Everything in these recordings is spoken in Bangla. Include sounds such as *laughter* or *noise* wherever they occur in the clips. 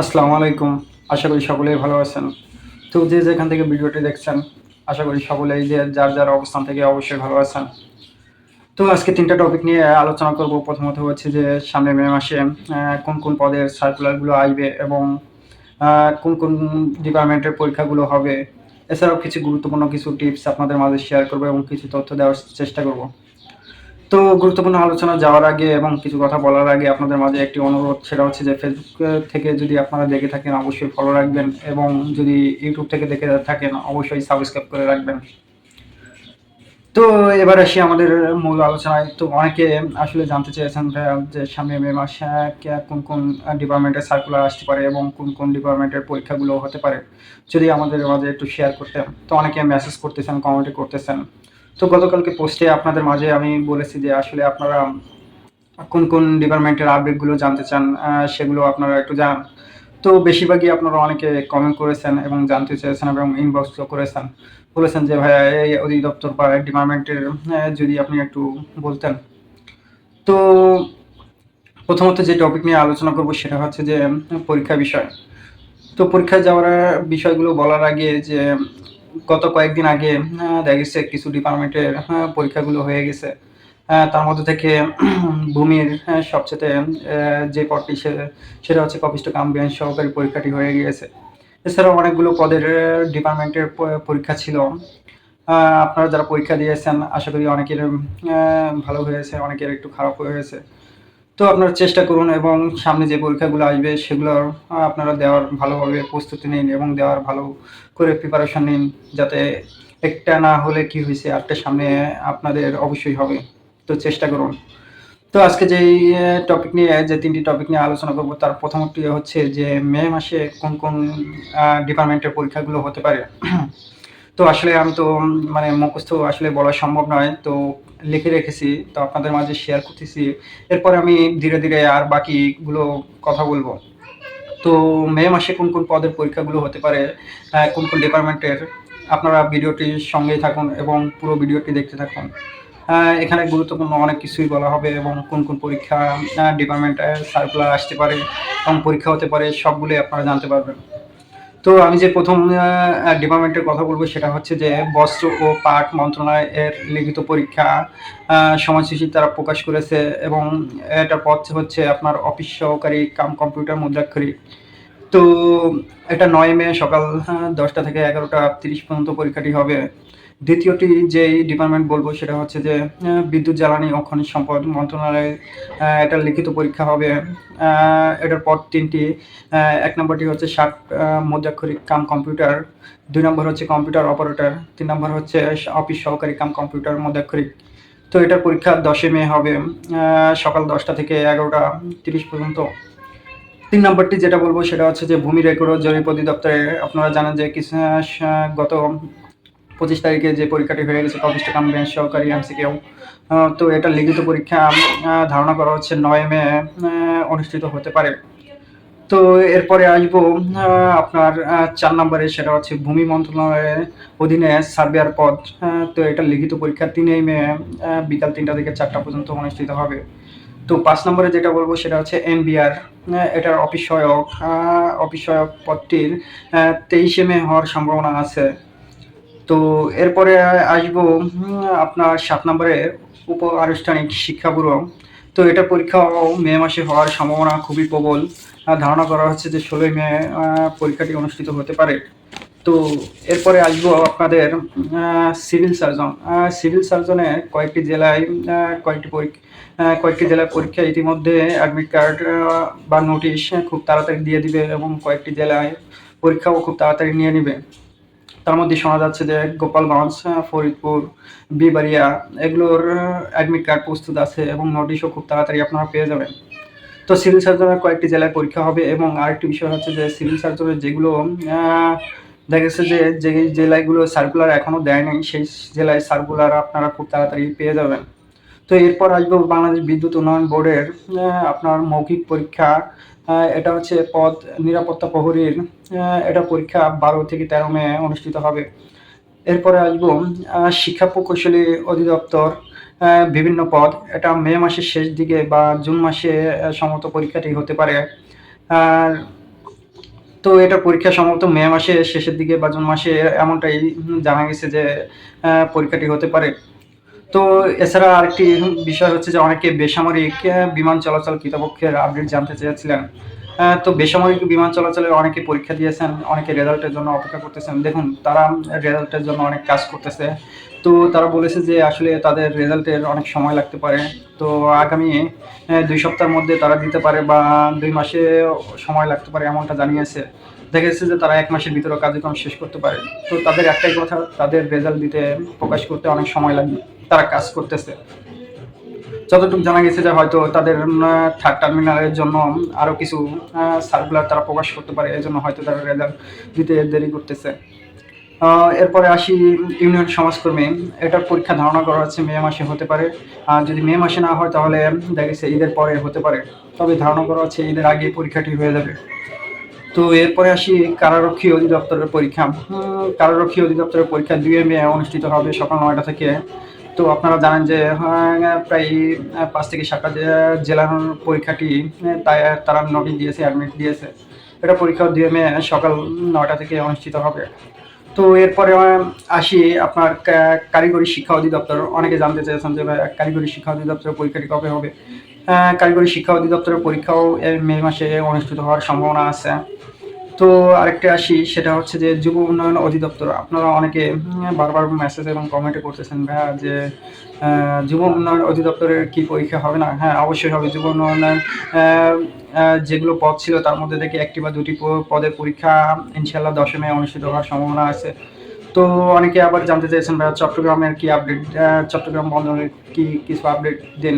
আসসালামু আলাইকুম। আশা করি সকলেই ভালো আছেন। তো যে যেখান থেকে ভিডিওটি দেখছেন, আশা করি সকলেই যে যার যার অবস্থান থেকে অবশ্যই ভালো আছেন। তো আজকে তিনটা টপিক নিয়ে আলোচনা করব। প্রথমত হচ্ছে যে সামনে মে মাসে কোন কোন পদের সার্কুলারগুলো আসবে এবং কোন কোন ডিপার্টমেন্টের পরীক্ষাগুলো হবে। এছাড়াও কিছু গুরুত্বপূর্ণ কিছু টিপস আপনাদের মাঝে শেয়ার করব এবং কিছু তথ্য দেওয়ার চেষ্টা করব। তো গুরুত্বপূর্ণ আলোচনা যাওয়ার আগে এবং কিছু কথা বলার আগে আপনাদের মাঝে একটি অনুরোধ, সেটা হচ্ছে যে ফেসবুক থেকে যদি আপনারা দেখে থাকেন, অবশ্যই ফলো রাখবেন এবং যদি ইউটিউব থেকে দেখে থাকেন, অবশ্যই সাবস্ক্রাইব করে রাখবেন। তো এবার আসি আমাদের মূল আলোচনায়। তো অনেকে আসলে জানতে চেয়েছেন যে সামনে মে মাসে কোন কোন ডিপার্টমেন্টের সার্কুলার আসতে পারে এবং কোন কোন ডিপার্টমেন্টের পরীক্ষাগুলো হতে পারে, যদি আমাদের মাঝে একটু শেয়ার করতেন। তো অনেকে মেসেজ করতেছেন কমেন্টে করতেছেন। তো গতকালকে পোস্টে আপনাদের মাঝে আমি বলেছি যে আসলে আপনারা কোন কোন ডিপার্টমেন্টের আপডেটগুলো জানতে চান সেগুলো আপনারা একটু জানান। তো বেশিরভাগই আপনারা অনেকে কমেন্ট করেছেন এবং জানতে চেয়েছেন এবং ইনবক্সও করেছেন। বলেছেন যে, ভাইয়া, এই অধিদপ্তর বা ডিপার্টমেন্টের যদি আপনি একটু বলতেন। তো প্রথমত যে টপিক নিয়ে আলোচনা করব সেটা হচ্ছে যে, পরীক্ষা বিষয়। তো পরীক্ষায় যাওয়ার বিষয়গুলো বলার আগে যে গত কয়েকদিন আগে দেখা গেছে কিছু ডিপার্টমেন্টের পরীক্ষাগুলো হয়ে গেছে। আহ, তার মধ্যে থেকে *clears throat* ভূমির সবচেয়ে যে পদটি সেটা হচ্ছে কপিষ্ট কাম্বিয়ান সহকারী পরীক্ষাটি হয়ে গিয়েছে। এছাড়াও অনেকগুলো পদের ডিপার্টমেন্টের পরীক্ষা ছিল। আপনারা যারা পরীক্ষা দিয়েছেন আশা করি অনেকের ভালো হয়েছে অনেকের একটু খারাপ হয়েছে। তো আপনারা চেষ্টা করুন এবং সামনে যে পরীক্ষাগুলো আসবে সেগুলো আপনারা দেওয়ার ভালোভাবে প্রস্তুতি নিন এবং দেওয়ার ভালো করে প্রিপারেশন নিন যাতে একটা না হলে কি হয়েছে আরটা সামনে আপনাদের অবশ্যই হবে। তো চেষ্টা করুন। তো আজকে যেই টপিক নিয়ে, যে তিনটি টপিক নিয়ে আলোচনা করব, তার প্রথমটি হচ্ছে যে মে মাসে কোন কোন ডিপার্টমেন্টের পরীক্ষাগুলো হতে পারে। তো আসলে আমি তো মানে মুখস্থ আসলে বলা সম্ভব নয়। তো লিখে রেখেছি, তো আপনাদের মাঝে শেয়ার করতেছি। এরপরে আমি ধীরে ধীরে আর বাকিগুলো কথা বলব। তো মে মাসে কোন কোন পদের পরীক্ষাগুলো হতে পারে কোন কোন ডিপার্টমেন্টের আপনারা ভিডিওটির সঙ্গেই থাকুন এবং পুরো ভিডিওটি দেখতে থাকুন। এখানে গুরুত্বপূর্ণ অনেক কিছুই বলা হবে এবং কোন কোন পরীক্ষা ডিপার্টমেন্টে সার্কুলার আসতে পারে এবং পরীক্ষা হতে পারে, সবগুলোই আপনারা জানতে পারবেন। তো আমি যে প্রথম ডিপার্টমেন্টের কথা বলব সেটা হচ্ছে যে বস্ত্র ও পাট মন্ত্রণালয়ের লিখিত পরীক্ষা সময়সূচি তারা প্রকাশ করেছে এবং এটা পথ হচ্ছে আপনার অফিস সহকারী কাম কম্পিউটার মুদ্রাক্ষরী। তো এটা নয় মে সকাল দশটা থেকে এগারোটা তিরিশ পর্যন্ত পরীক্ষাটি হবে। দ্বিতীয়টি যে ডিপার্টমেন্ট বলব সেটা হচ্ছে যে বিদ্যুৎ, জ্বালানি ও খনিজ সম্পদ মন্ত্রণালয়ে এটার লিখিত পরীক্ষা হবে এটার পর তিনটি এক নম্বরটি হচ্ছে ষাট মুদ্রাক্ষরিক কাম কম্পিউটার, দুই নম্বর হচ্ছে কম্পিউটার অপারেটর, তিন নম্বর হচ্ছে অফিস সহকারী কাম কম্পিউটার মুদ্রাক্ষরিক তো এটার পরীক্ষা দশে মে হবে সকাল দশটা থেকে এগারোটা তিরিশ পর্যন্ত। তিন নম্বরটি যেটা বলব সেটা হচ্ছে যে, ভূমি রেকর্ড ও জরিপ অধিদপ্তরে আপনারা জানেন যে, কিছু গত পঁচিশ তারিখে যে পরীক্ষাটি হয়ে গেছে কাম বেঞ্চ সহকারী এমসিকেও তো এটা লিখিত পরীক্ষা ধারণা করা হচ্ছে নয় মে অনুষ্ঠিত হতে পারে। তো এরপরে আসব আপনার চার নম্বরে সেটা হচ্ছে ভূমি মন্ত্রণালয়ের অধীনে সার্ভেয়ার পদ। তো এটা লিখিত পরীক্ষা তিনই মে বিকাল তিনটা থেকে চারটা পর্যন্ত অনুষ্ঠিত হবে। তো পাঁচ নম্বরে যেটা বলব সেটা হচ্ছে এনবিআর এটার অফিস সহায়ক আহ, অফিস সহায়ক পদটির তেইশে মে হওয়ার সম্ভাবনা আছে। তো এরপরে আসব আপনার সাত নম্বরে উপ আনুষ্ঠানিক শিক্ষা তো এটা পরীক্ষা মে মাসে হওয়ার সম্ভাবনা খুবই প্রবল। ধারণা করা হচ্ছে যে ষোলোই মে পরীক্ষাটি অনুষ্ঠিত হতে পারে। তো এরপরে আসব আপনাদের সিভিল সার্জন। সিভিল সার্জনে কয়েকটি জেলায় কয়েকটি পরীক্ষা কয়েকটি জেলায় পরীক্ষা ইতিমধ্যে অ্যাডমিট কার্ড বা নোটিশ খুব তাড়াতাড়ি দিয়ে দিবে এবং কয়েকটি জেলায় পরীক্ষাও খুব তাড়াতাড়ি নিয়ে নেবে। তার মধ্যে শোনা যাচ্ছে যে গোপালগঞ্জ, ফরিদপুর, বিবাড়িয়া এগুলোর অ্যাডমিট কার্ড প্রস্তুত আছে এবং নোটিশও খুব তাড়াতাড়ি আপনারা পেয়ে যাবেন। তো সিভিল সার্জনের কয়েকটি জেলায় পরীক্ষা হবে এবং আরেকটি বিষয় হচ্ছে যে সিভিল সার্জনের যেগুলো দেখা যে যে জেলাগুলো সার্কুলার এখনও দেয় নাই, সেই জেলায় সার্কুলার আপনারা খুব তাড়াতাড়ি পেয়ে যাবেন। তো এরপর আসব বাংলাদেশ বিদ্যুৎ উন্নয়ন বোর্ডের আপনার মৌখিক পরীক্ষা এটা হচ্ছে পদ নিরাপত্তা প্রহরীর এটা পরীক্ষা বারো থেকে তেরো মে অনুষ্ঠিত হবে। এরপরে আসব শিক্ষা প্রকৌশলী অধিদপ্তর বিভিন্ন পদ। এটা মে মাসের শেষ দিকে বা জুন মাসে সম্ভবত পরীক্ষাটি হতে পারে। আর তো এটা পরীক্ষা সম্ভবত মে মাসে শেষের দিকে বা জুন মাসে, এমনটাই জানা গেছে যে পরীক্ষাটি হতে পারে। তো এছাড়া আরেকটি বিষয় হচ্ছে যে অনেকে বেসামরিক বিমান চলাচল কৃতপক্ষের আপডেট জানতে চেয়েছিলেন। তো বেসামরিক বিমান চলাচলের অনেকে পরীক্ষা দিয়েছেন, অনেকে রেজাল্টের জন্য অপেক্ষা করতেছেন। দেখুন, তারা রেজাল্টের জন্য অনেক কাজ করতেছে। তো তারা বলেছে যে আসলে তাদের রেজাল্টের অনেক সময় লাগতে পারে। তো আগামী দুই সপ্তাহের মধ্যে তারা দিতে পারে বা দুই মাসে সময় লাগতে পারে এমনটা জানিয়েছে। দেখা যাচ্ছে যে তারা এক মাসের ভিতরে কার্যক্রম শেষ করতে পারে। তো তাদের একটাই কথা, তাদের রেজাল্ট দিতে প্রকাশ করতে অনেক সময় লাগবে। তারা কাজ করতেছে। যতটুকু জানা গেছে যে হয়তো তাদের থার্ড টার্মিনালের জন্য আরও কিছু সার্কুলার তারা প্রকাশ করতে পারে এই জন্য হয়তো তারা রেজাল্ট দিতে দেরি করতেছে। এরপরে আসি ইউনিয়ন সমাজকর্মী। এটার পরীক্ষা ধারণা করা হচ্ছে মে মাসে হতে পারে। আর যদি মে মাসে না হয় তাহলে দেখা গেছে ঈদের পরে হতে পারে। তবে ধারণা করা হচ্ছে ঈদের আগে পরীক্ষাটি হয়ে যাবে। তো এরপরে আসি কারারক্ষী অধিদপ্তরের পরীক্ষা। কারারক্ষী অধিদপ্তরের পরীক্ষা দুই মে অনুষ্ঠিত হবে সকাল নয়টা থেকে। তো আপনারা জানেন যে প্রায় পাঁচ থেকে সাতটা জেলার পরীক্ষাটি তাই তারা নোটিশ দিয়েছে অ্যাডমিট দিয়েছে। এটা পরীক্ষা দুই মে সকাল নটা থেকে অনুষ্ঠিত হবে। তো এরপরে আসি আপনার কারিগরি শিক্ষা অধিদপ্তর। অনেকে জানতে চেয়েছেন যে কারিগরি শিক্ষা অধিদপ্তরের পরীক্ষাটি কবে হবে? কারিগরি শিক্ষা অধিদপ্তরের পরীক্ষাও মে মাসে অনুষ্ঠিত হওয়ার সম্ভাবনা আছে। তো আরেকটা আসি, সেটা হচ্ছে যে যুব উন্নয়ন অধিদপ্তর। আপনারা অনেকে বারবার মেসেজ এবং কমেন্টে করতেছেন, ভাইয়া, যে যুব উন্নয়ন অধিদপ্তরের কি পরীক্ষা হবে না? হ্যাঁ অবশ্যই হবে। যুব উন্নয়নের যেগুলো পদ ছিল, তার মধ্যে থেকে একটি বা দুটি পদের পরীক্ষা ইনশাল্লাহ দশমে অনুষ্ঠিত হওয়ার সম্ভাবনা আছে। তো অনেকে আবার জানতে চাইছেন ভাইয়া, চট্টগ্রামের কি আপডেট চট্টগ্রাম বন্দরের কি কিছু আপডেট দিন?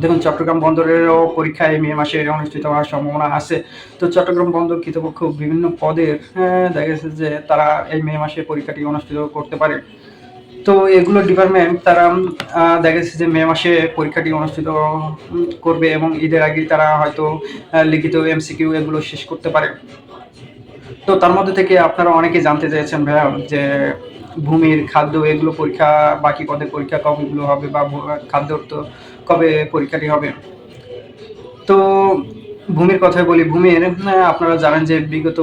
দেখুন চট্টগ্রাম বন্দরেরও পরীক্ষায় মে মাসে অনুষ্ঠিত হওয়ার সম্ভাবনা আছে। তো চট্টগ্রাম বন্দর কর্তৃপক্ষ বিভিন্ন পদের আহ, দেখা গেছে যে তারা এই মে মাসে পরীক্ষাটি অনুষ্ঠিত করতে পারে। তো এগুলো ডিপার্টমেন্ট তারা দেখা গেছে যে মে মাসে পরীক্ষাটি অনুষ্ঠিত করবে এবং ঈদের আগেই তারা হয়তো লিখিত এমসিকিউ এগুলো শেষ করতে পারে। তো তার মধ্যে থেকে আপনারা অনেকে জানতে চেয়েছেন ভাইয়া যে ভূমির খাদ্য, এগুলো পরীক্ষা, বাকি পদের পরীক্ষা কবেগুলো হবে বা খাদ্য খাদ্যর তো কবে পরীক্ষাটি হবে? তো ভূমির কথাই বলি, ভূমির আপনারা জানেন যে বিগত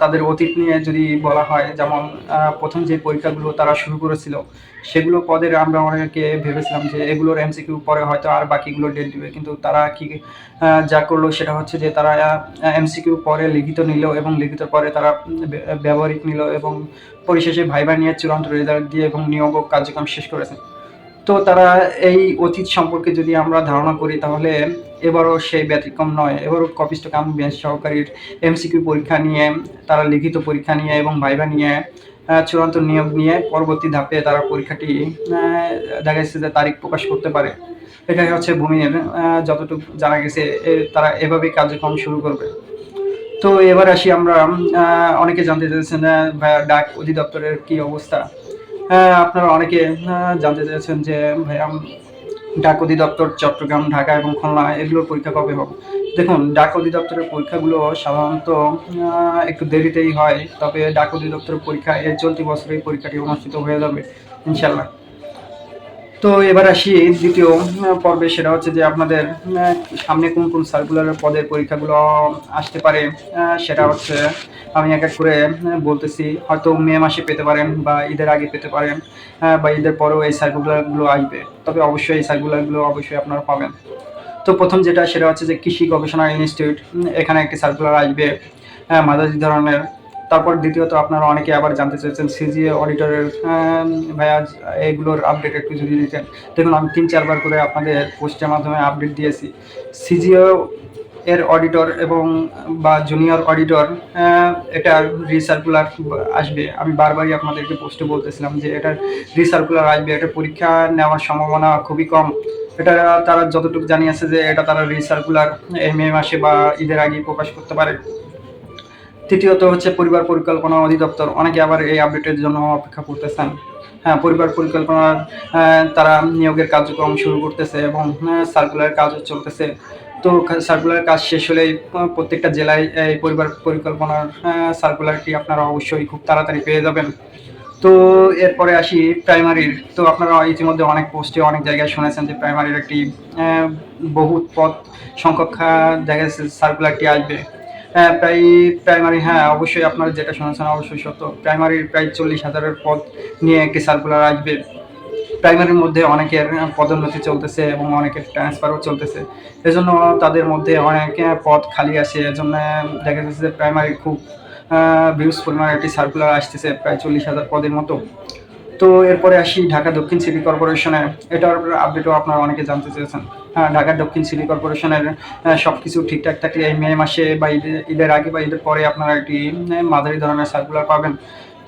তাদের অতীত নিয়ে যদি বলা হয়, যেমন প্রথম যে পরীক্ষাগুলো তারা শুরু করেছিল সেগুলো পদের আমরা অনেকে ভেবেছিলাম যে এগুলোর এমসিকিউ পরে হয়তো আর বাকিগুলো ডেট দিবে। কিন্তু তারা কি যা করল সেটা হচ্ছে যে তারা এমসিকিউ পরে লিখিত নিল এবং লিখিত পরে তারা ব্যবহারিক নিল এবং পরিশেষে ভাইবা নিয়ে চূড়ান্ত রেজাল্ট দিয়ে এবং নিয়োগ কার্যক্রম শেষ করেছে। তো তারা এই অতীত সম্পর্কে যদি আমরা ধারণা করি তাহলে এবারও সেই ব্যতিক্রম নয়। এবারও কপিস্ট কাম বেঞ্চ সহকারীর এমসিকিউ পরীক্ষা নিয়ে, তারা লিখিত পরীক্ষা নিয়ে এবং ভাইবা নিয়ে চূড়ান্ত নিয়োগ নিয়ে পরবর্তী ধাপে তারা পরীক্ষাটি দেখা যাচ্ছে যে তারিখ প্রকাশ করতে পারে। এটাই হচ্ছে ভূমির যতটুকু জানা গেছে তারা এভাবেই কার্যক্রম শুরু করবে। তো এবার আসি আমরা অনেকে জানতে চাইছেন আহ, ভাইয়া ডাক অধিদপ্তরের কি অবস্থা? হ্যাঁ আপনারা অনেকে জানতে চাইছেন যে ভাইয়া ডাক অধিদপ্তর চট্টগ্রাম ঢাকা এবং খুলনা এগুলোর পরীক্ষা কবে হবে? দেখুন, ডাক অধিদপ্তরের পরীক্ষাগুলো সাধারণত একটু দেরিতেই হয়, তবে ডাক অধিদপ্তরের পরীক্ষা এই চলতি বছরে এই পরীক্ষাটি অনুষ্ঠিত হয়ে যাবে ইনশাল্লাহ তো এবার আসি দ্বিতীয় পর্বে, সেটা হচ্ছে যে আপনাদের সামনে কোন কোন সার্কুলারের পদের পরীক্ষাগুলো আসতে পারে সেটা হচ্ছে আমি এক এক করে বলতেছি। হয়তো মে মাসে পেতে পারেন বা ঈদের আগে পেতে পারেন বা ঈদের পরেও এই সার্কুলারগুলো আসবে। তবে অবশ্যই এই সার্কুলারগুলো অবশ্যই আপনারা পাবেন। তো প্রথম যেটা সেটা হচ্ছে যে কৃষি গবেষণা ইনস্টিটিউট এখানে একটি সার্কুলার আসবে হ্যাঁ মাঝারি ধরনের। তারপর দ্বিতীয়ত আপনারা অনেকে আবার জানতে চেয়েছেন, সিজিএ অডিটরের ভাইয়া, এগুলোর আপডেট একটু যদি দিতেন। দেখুন, আমি তিন, চারবার করে আপনাদের পোস্টের মাধ্যমে আপডেট দিয়েছি। সিজিও এর অডিটর এবং বা জুনিয়র অডিটর এটার রিসার্কুলার আসবে। আমি বারবারই আপনাদেরকে পোস্টে বলতেছিলাম যে এটার রিসার্কুলার আসবে। এটা পরীক্ষা নেওয়ার সম্ভাবনা খুবই কম। এটা তারা যতটুকু জানিয়েছে যে এটা তারা রিসার্কুলার এই মে মাসে বা ঈদের আগে প্রকাশ করতে পারে। তৃতীয়ত হচ্ছে পরিবার পরিকল্পনা অধিদপ্তর। অনেকে আবার এই আপডেটের জন্য অপেক্ষা করতেছেন। হ্যাঁ পরিবার পরিকল্পনার তারা নিয়োগের কার্যক্রম শুরু করতেছে এবং সার্কুলার কাজও চলতেছে। তো সার্কুলার কাজ শেষ হলে প্রত্যেকটা জেলায় এই পরিবার পরিকল্পনার সার্কুলারটি আপনারা অবশ্যই খুব তাড়াতাড়ি পেয়ে যাবেন। তো এরপরে আসি প্রাইমারির তো আপনারা ইতিমধ্যে অনেক পোস্টে অনেক জায়গায় শুনেছেন যে প্রাইমারির একটি বহুত পদ সংখ্যক যাচ্ছে সার্কুলারটি আসবে। আহ, প্রায় প্রাইমারি হ্যাঁ অবশ্যই আপনারা যেটা শুনেছেন অবশ্যই সত্য। প্রাইমারির প্রায় চল্লিশ হাজারের পদ নিয়ে একটি সার্কুলার আসবে। প্রাইমারির মধ্যে অনেকের পদোন্নতি চলতেছে এবং অনেকের ট্রান্সফারও চলতেছে। এজন্য তাদের মধ্যে অনেক পদ খালি আছে। এজন্য দেখা যাচ্ছে যে প্রাইমারি খুব ভিউজ পরিমাণে একটি সার্কুলার আসতেছে, প্রায় চল্লিশ হাজার পদের মতো। তো এরপরে আসি ঢাকা দক্ষিণ সিটি কর্পোরেশনে এটার আপডেটও আপনারা অনেকে জানতে চেয়েছেন। হ্যাঁ ঢাকা দক্ষিণ সিটি কর্পোরেশনের সব কিছু ঠিকঠাক থাকলে এই মে মাসে বা ঈদের আগে বা ঈদের পরে আপনারা একটি মাঝারি ধরনের সার্কুলার পাবেন।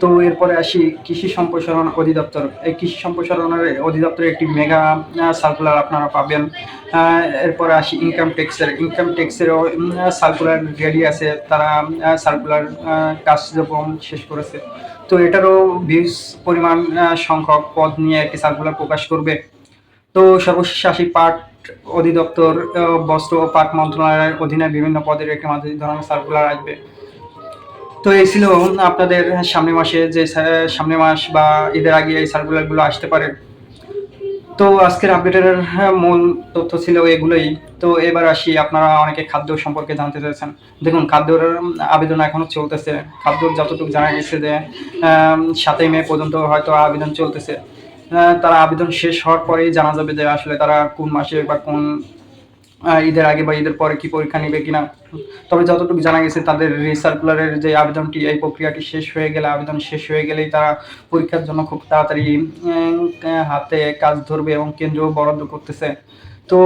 তো এরপরে আসি কৃষি সম্প্রসারণ অধিদপ্তর। এই কৃষি সম্প্রসারণের অধিদপ্তরে একটি মেগা সার্কুলার আপনারা পাবেন। এরপরে আসি ইনকাম ট্যাক্সের ইনকাম ট্যাক্সেরও সার্কুলার রেডি আছে। তারা সার্কুলার কার্যক্রম শেষ করেছে। তো এটারও ভিউজ পরিমাণ সংখ্যক পদ নিয়ে একটি সার্কুলার প্রকাশ করবে। তো সর্বশেষ আসি পাট অধিদপ্তর বস্ত্র ও পাট মন্ত্রণালয়ের অধীনে বিভিন্ন পদের একটি মাঝারি ধরনের সার্কুলার আসবে। তো এই ছিল আপনাদের সামনের মাসে যে সা- সামনের মাস বা ঈদের আগে এই সার্কুলারগুলো আসতে পারে। তো আজকের আপডেটের হ্যাঁ, মূল তথ্য ছিল এগুলোই। তো এবার আসি আপনারা অনেকে খাদ্য সম্পর্কে জানতে চাইছেন। দেখুন খাদ্যর আবেদন এখনও চলতেছে। খাদ্যর যতটুকু জানা গেছে যে সাতই মে পর্যন্ত হয়তো আবেদন চলতেছে। তারা আবেদন শেষ হওয়ার পরেই জানা যাবে যে আসলে তারা কোন মাসে বা কোন ঈদের আগে বা ঈদের পরে কি পরীক্ষা নেবে কিনা? তবে যতটুকু জানা গেছে, তাদের রিসার্কুলারের যে আবেদনটি এই প্রক্রিয়াটি শেষ হয়ে গেলে, আবেদন শেষ হয়ে গেলেই তারা পরীক্ষার জন্য খুব তাড়াতাড়ি হাতে কাজ ধরবে এবং কেন্দ্র বরাদ্দ করতেছে। তো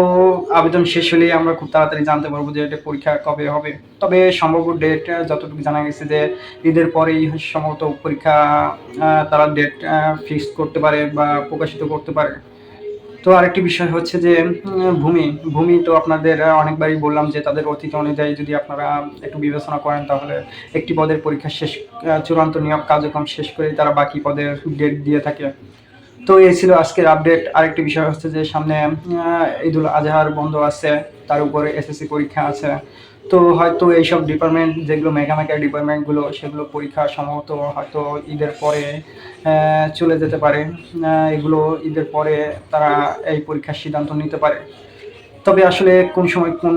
আবেদন শেষ হলেই আমরা খুব তাড়াতাড়ি জানতে পারব যে এটা পরীক্ষা কবে হবে। তবে সম্ভাব্য ডেট যতটুকু জানা গেছে যে ঈদের পরেই সম্ভবত পরীক্ষা তারা ডেট ফিক্সড করতে পারে বা প্রকাশিত করতে পারে। তো আরেকটি বিষয় হচ্ছে যে ভূমি ভূমি তো আপনাদের অনেকবারই বললাম যে তাদের অতীত অনুযায়ী যদি আপনারা একটু বিবেচনা করেন তাহলে একটি পদের পরীক্ষা শেষ চূড়ান্ত নিয়োগ কার্যক্রম শেষ করে তারা বাকি পদের ডেট দিয়ে থাকে। তো এই ছিল আজকের আপডেট আরেকটি বিষয় হচ্ছে যে সামনে ঈদুল আজহার বন্ধ আছে, তার উপরে এসএসসি পরীক্ষা আছে। তো হয়তো এইসব ডিপার্টমেন্ট যেগুলো মেকামেকার ডিপার্টমেন্টগুলো সেগুলো পরীক্ষা সম্ভবত হয়তো ঈদের পরে চলে যেতে পারে। এগুলো ঈদের পরে তারা এই পরীক্ষার সিদ্ধান্ত নিতে পারে। তবে আসলে কোন সময় কোন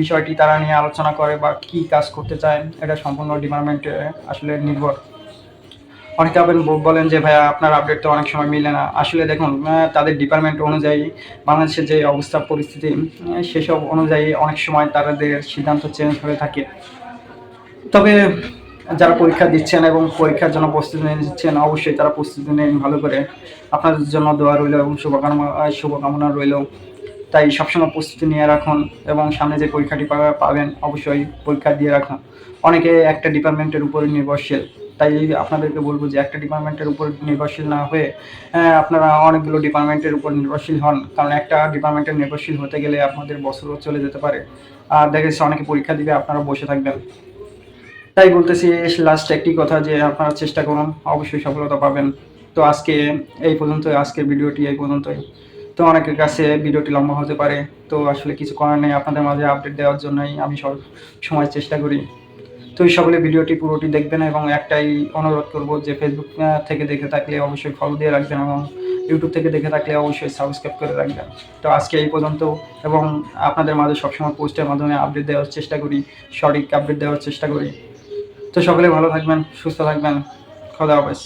বিষয়টি তারা নিয়ে আলোচনা করে বা কি কাজ করতে চায়, এটা সম্পূর্ণ ডিপার্টমেন্টে আসলে নির্ভর। অনেকে আবার বলেন যে, ভাইয়া, আপনার আপডেট তো অনেক সময় মিলে না। আসলে দেখুন তাদের ডিপার্টমেন্ট অনুযায়ী বাংলাদেশের যে অবস্থা, পরিস্থিতি সেসব অনুযায়ী অনেক সময় তাদের সিদ্ধান্ত চেঞ্জ হয়ে থাকে। তবে যারা পরীক্ষা দিচ্ছেন এবং পরীক্ষার জন্য প্রস্তুতি নিচ্ছেন, অবশ্যই তারা প্রস্তুতি নেন ভালো করে। আপনাদের জন্য দোয়া রইল এবং শুভকামনা শুভকামনা রইল। তাই সবসময় প্রস্তুতি নিয়ে রাখুন এবং সামনে যে পরীক্ষাটি পাবেন, অবশ্যই পরীক্ষা দিয়ে রাখুন। অনেকে একটা ডিপার্টমেন্টের উপর নির্ভরশীল। তাই আপনাদেরকে বলব যে একটা ডিপার্টমেন্টের উপর নির্ভরশীল না হয়ে আহ, আপনারা অনেকগুলো ডিপার্টমেন্টের উপর নির্ভরশীল হন। কারণ একটা ডিপার্টমেন্টের নির্ভরশীল হতে গেলে আপনাদের বছরও চলে যেতে পারে। আর দেখা যাচ্ছে অনেকে পরীক্ষা দিবে আপনারা বসে থাকবেন। তাই বলতেছি লাস্ট একটি কথা যে আপনারা চেষ্টা করুন অবশ্যই সফলতা পাবেন। তো আজকে এই পর্যন্ত আজকের ভিডিওটি এই পর্যন্তই। তো অনেকের কাছে ভিডিওটি লম্বা হতে পারে তো আসলে কিছু করার নেই। আপনাদের মাঝে আপডেট দেওয়ার জন্যই আমি সব সময় চেষ্টা করি। তো এই সকলে ভিডিওটি পুরোটি দেখবেন এবং একটাই অনুরোধ করব যে ফেসবুক থেকে দেখে থাকলে অবশ্যই ফলো দিয়ে রাখবেন এবং ইউটিউব থেকে দেখে থাকলে অবশ্যই সাবস্ক্রাইব করে রাখবেন। তো আজকে এই পর্যন্ত এবং আপনাদের মাঝে সবসময় পোস্টের মাধ্যমে আপডেট দেওয়ার চেষ্টা করি, সঠিক আপডেট দেওয়ার চেষ্টা করি। তো সকলে ভালো থাকবেন, সুস্থ থাকবেন। খোদা হাফেজ।